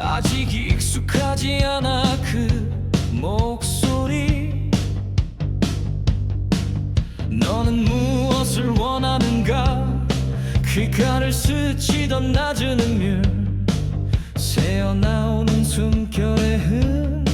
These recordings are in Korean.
아직 익숙하지 않아 그 목소리. 너는 무엇을 원하는가? 귓가를 스치던 낮은 음률. 새어나오는 숨결의 흐름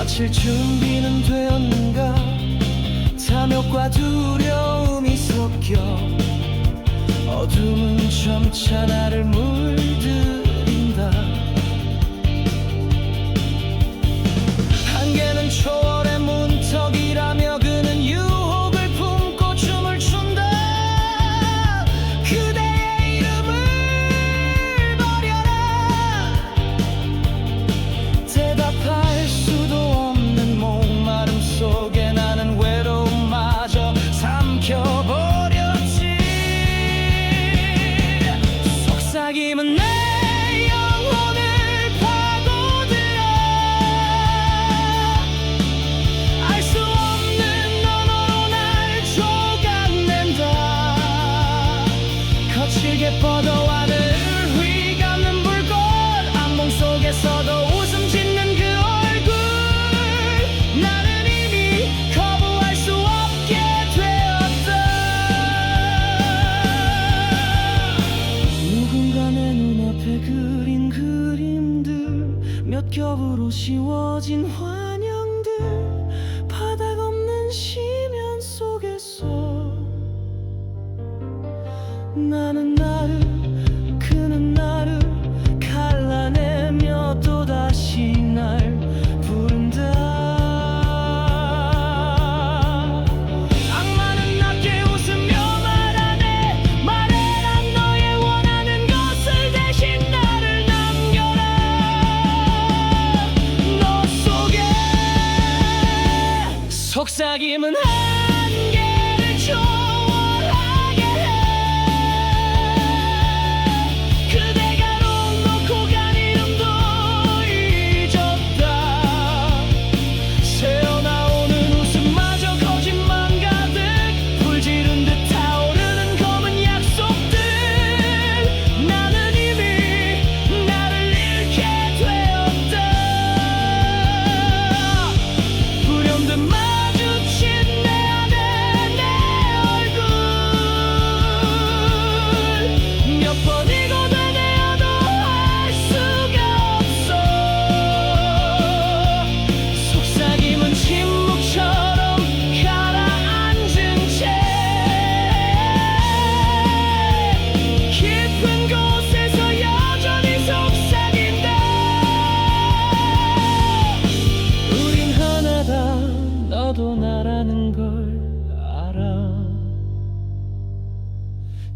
마칠 준비는 되었는가? 탐욕과 두려움이 섞여 어둠은 점차 나를 무 사귐은 내 영혼을 파고들어. 알 수 없는 언어로 날 조각낸다. 거칠게 뻗어와는 휘감는 불꽃 악몽 속에서도 속삭임은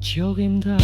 交给他。